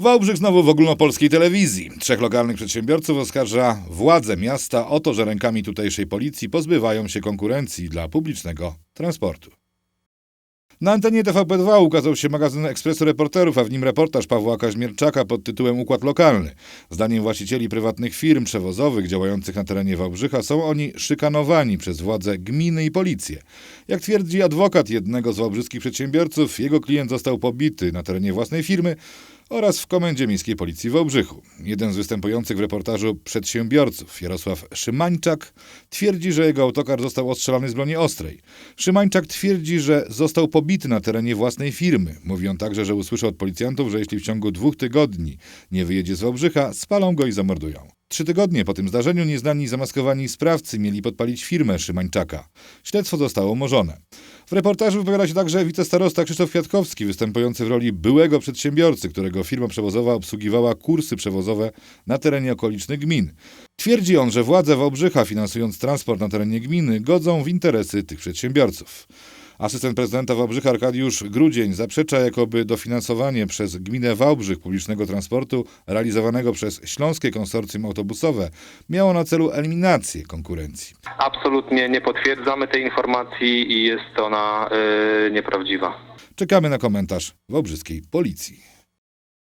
Wałbrzych znowu w ogólnopolskiej telewizji. Trzech lokalnych przedsiębiorców oskarża władze miasta o to, że rękami tutejszej policji pozbywają się konkurencji dla publicznego transportu. Na antenie TVP2 ukazał się magazyn Ekspresu Reporterów, a w nim reportaż Pawła Kaźmierczaka pod tytułem Układ Lokalny. Zdaniem właścicieli prywatnych firm przewozowych działających na terenie Wałbrzycha są oni szykanowani przez władze gminy i policję. Jak twierdzi adwokat jednego z wałbrzyskich przedsiębiorców, jego klient został pobity na terenie własnej firmy oraz w Komendzie Miejskiej Policji w Wałbrzychu. Jeden z występujących w reportażu przedsiębiorców, Jarosław Szymańczak, twierdzi, że jego autokar został ostrzelany z broni ostrej. Szymańczak twierdzi, że został pobity na terenie własnej firmy. Mówi on także, że usłyszał od policjantów, że jeśli w ciągu dwóch tygodni nie wyjedzie z Wałbrzycha, spalą go i zamordują. Trzy tygodnie po tym zdarzeniu nieznani zamaskowani sprawcy mieli podpalić firmę Szymańczaka. Śledztwo zostało umorzone. W reportażu wypowiada się także wicestarosta Krzysztof Kwiatkowski, występujący w roli byłego przedsiębiorcy, którego firma przewozowa obsługiwała kursy przewozowe na terenie okolicznych gmin. Twierdzi on, że władze Wałbrzycha, finansując transport na terenie gminy, godzą w interesy tych przedsiębiorców. Asystent prezydenta Wałbrzycha Arkadiusz Grudzień zaprzecza, jakoby dofinansowanie przez gminę Wałbrzych publicznego transportu realizowanego przez Śląskie Konsorcjum Autobusowe miało na celu eliminację konkurencji. Absolutnie nie potwierdzamy tej informacji i jest ona y, nieprawdziwa. Czekamy na komentarz wałbrzyskiej policji.